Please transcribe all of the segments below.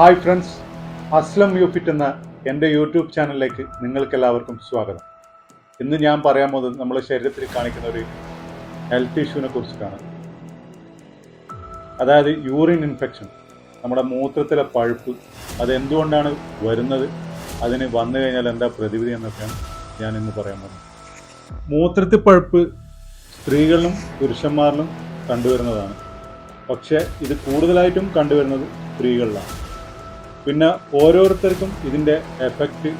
Hi friends Aslam U fit എന്ന എന്റെ YouTube ചാനലിലേക്ക് നിങ്ങൾക്ക് എല്ലാവർക്കും സ്വാഗതം. ഇന്ന് ഞാൻ പറയാൻ പോകുന്നത് നമ്മുടെ ശരീരത്തിൽ കാണിക്കുന്ന ഒരു ഹെൽത്ത് ഇഷ്യൂവിനെ കുറിച്ചിട്ടാണ്. അതായത് യൂറിൻ ഇൻഫെക്ഷൻ നമ്മുടെ മൂത്രത്തിലെ പഴുപ്പ് അതെന്തുകൊണ്ടാണ് വരുന്നത്? അതിന് വന്നു കഴിഞ്ഞാൽ എന്താ പ്രതിവിധി എന്നൊക്കെയാണ് ഞാൻ ഇന്ന് പറയാൻ പോകുന്നത്. മൂത്രത്തിൽ പഴുപ്പ് സ്ത്രീകളിലും പുരുഷന്മാരിലും കണ്ടുവരുന്നതാണ്. പക്ഷേ ഇത് കൂടുതലായിട്ടും കണ്ടുവരുന്നത് സ്ത്രീകളിലാണ്. പിന്നെ ഓരോരുത്തർക്കും ഇതിന്റെ എഫക്റ്റ്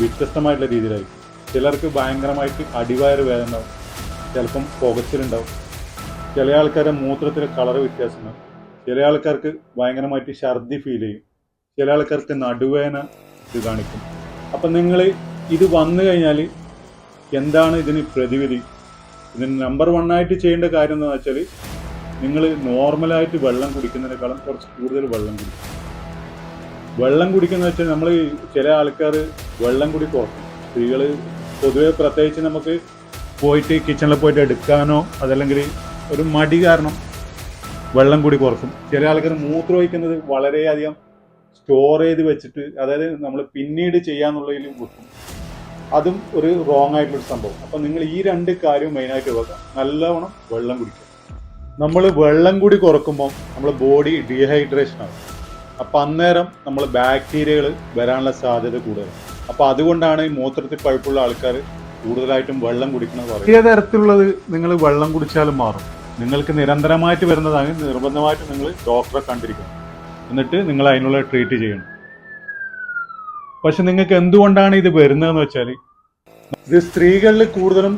വ്യത്യസ്തമായിട്ടുള്ള രീതിയിലായിരിക്കും. ചിലർക്ക് ഭയങ്കരമായിട്ട് അടിവയറ് വേദന ഉണ്ടാവും. ചിലപ്പം പുകച്ചിലുണ്ടാവും. ചില ആൾക്കാരുടെ മൂത്രത്തിലെ കളർ വ്യത്യാസമുണ്ടാവും. ചില ആൾക്കാർക്ക് ഭയങ്കരമായിട്ട് ഛർദി ഫീൽ ചെയ്യും. ചില ആൾക്കാർക്ക് നടുവേദന ഇത് കാണിക്കും. അപ്പം നിങ്ങൾ ഇത് വന്നു കഴിഞ്ഞാൽ എന്താണ് ഇതിന് പ്രതിവിധി? ഇതിന് നമ്പർ വൺ ആയിട്ട് ചെയ്യേണ്ട കാര്യം എന്താണെന്ന് വെച്ചാൽ നിങ്ങൾ നോർമലായിട്ട് വെള്ളം കുടിക്കുന്നതിനേക്കാളും കുറച്ച് കൂടുതൽ വെള്ളം കുടിക്കും. വെള്ളം കുടിക്കുന്ന വെച്ചാൽ നമ്മൾ ചില ആൾക്കാർ വെള്ളം കുടി കുറക്കും സ്ത്രീകൾ പൊതുവെ പ്രത്യേകിച്ച് നമുക്ക് പോയിട്ട് കിച്ചണിൽ പോയിട്ട് എടുക്കാനോ അതല്ലെങ്കിൽ ഒരു മടി കാരണം വെള്ളം കൂടി കുറക്കും. ചില ആൾക്കാർ മൂത്രം ഒഴിക്കുന്നത് വളരെയധികം സ്റ്റോർ ചെയ്ത് വെച്ചിട്ട് അതായത് നമ്മൾ പിന്നീട് ചെയ്യാന്നുള്ളതിൽ വെക്കും. അതും ഒരു റോങ് ആയിട്ടുള്ള സംഭവം. അപ്പം നിങ്ങൾ ഈ രണ്ട് കാര്യവും മെയിനായിട്ട് വെക്കാം നല്ലവണ്ണം വെള്ളം കുടിക്കുക. നമ്മൾ വെള്ളം കൂടി കുറക്കുമ്പോൾ നമ്മുടെ ബോഡി ഡീഹൈഡ്രേഷൻ ആവും. അപ്പം അന്നേരം നമ്മൾ ബാക്ടീരിയകൾ വരാനുള്ള സാധ്യത കൂടുതലാണ്. അപ്പം അതുകൊണ്ടാണ് ഈ മൂത്രത്തിൽ പഴുപ്പുള്ള ആൾക്കാർ കൂടുതലായിട്ടും വെള്ളം കുടിക്കുന്നത് പറയുന്നത്. ഏത് തരത്തിലുള്ളത് നിങ്ങൾ വെള്ളം കുടിച്ചാലും മാറും. നിങ്ങൾക്ക് നിരന്തരമായിട്ട് വരുന്നതാണ് നിർബന്ധമായിട്ട് നിങ്ങൾ ഡോക്ടറെ കണ്ടിരിക്കണം. എന്നിട്ട് നിങ്ങൾ അതിനുള്ള ട്രീറ്റ് ചെയ്യണം. പക്ഷെ നിങ്ങൾക്ക് എന്തുകൊണ്ടാണ് ഇത് വരുന്നതെന്ന് വെച്ചാൽ ഇത് സ്ത്രീകളിൽ കൂടുതലും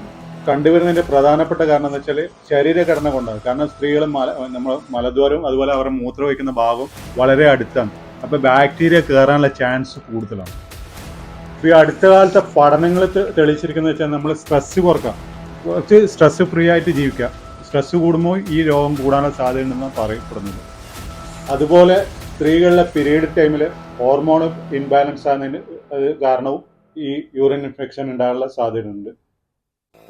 കണ്ടുവരുന്നതിന്റെ പ്രധാനപ്പെട്ട കാരണം എന്ന് വെച്ചാൽ ശരീരഘടന കൊണ്ടാണ് കാരണം സ്ത്രീകൾ മല നമ്മൾ മലദ്വാരവും അതുപോലെ അവരുടെ മൂത്രം വയ്ക്കുന്ന ഭാഗവും വളരെ അടുത്താണ്. അപ്പൊ ബാക്ടീരിയ കയറാനുള്ള ചാൻസ് കൂടുതലാണ്. ഇപ്പൊ ഈ അടുത്ത കാലത്തെ പഠനങ്ങൾ തെളിയിച്ചിരിക്കുന്നത് വെച്ചാൽ നമ്മൾ സ്ട്രെസ് കുറക്കാം. കുറച്ച് സ്ട്രെസ് ഫ്രീ ആയിട്ട് ജീവിക്കുക. സ്ട്രെസ് കൂടുമ്പോൾ ഈ രോഗം കൂടാനുള്ള സാധ്യതയുണ്ടെന്നാണ് പറയപ്പെടുന്നത്. അതുപോലെ സ്ത്രീകളിലെ പീരീഡ് ടൈമിൽ ഹോർമോൺ ഇൻബാലൻസ് ആകുന്നതിന് കാരണവും ഈ യൂറിൻ ഇൻഫെക്ഷൻ ഉണ്ടാകാനുള്ള സാധ്യതയുണ്ട്.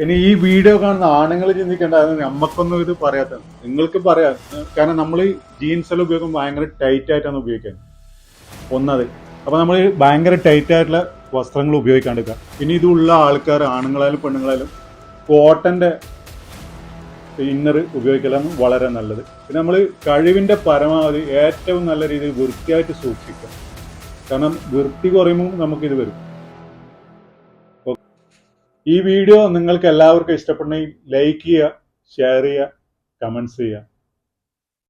ഇനി ഈ വീഡിയോ കാണുന്ന ആണുങ്ങൾ ചിന്തിക്കേണ്ട അത് നമുക്കൊന്നും ഇത് പറയാത്ത നിങ്ങൾക്ക് പറയാം. കാരണം നമ്മൾ ജീൻസ് എല്ലാം ഉപയോഗിക്കുമ്പോൾ ഭയങ്കര ടൈറ്റ് ആയിട്ടാണ് ഉപയോഗിക്കുന്നത്. ഒന്നത്. അപ്പൊ നമ്മൾ ഭയങ്കര ടൈറ്റ് ആയിട്ടുള്ള വസ്ത്രങ്ങൾ ഉപയോഗിക്കാണ്ടിരിക്കുക. ഇനി ഇതുള്ള ആൾക്കാർ ആണുങ്ങളായാലും പെണ്ണുങ്ങളായാലും കോട്ടന്റെ ഇന്നർ ഉപയോഗിക്കലാണ് വളരെ നല്ലത്. പിന്നെ നമ്മൾ കഴിവിന്റെ പരമാവധി ഏറ്റവും നല്ല രീതിയിൽ വൃത്തിയായിട്ട് സൂക്ഷിക്കുക. കാരണം വൃത്തി കുറയുമ്പോൾ നമുക്കിത് വരും. ഈ വീഡിയോ നിങ്ങൾക്ക് എല്ലാവർക്കും ഇഷ്ടപ്പെടണമെങ്കിൽ ലൈക്ക് ചെയ്യുക ഷെയർ ചെയ്യുക കമൻസ് ചെയ്യുക.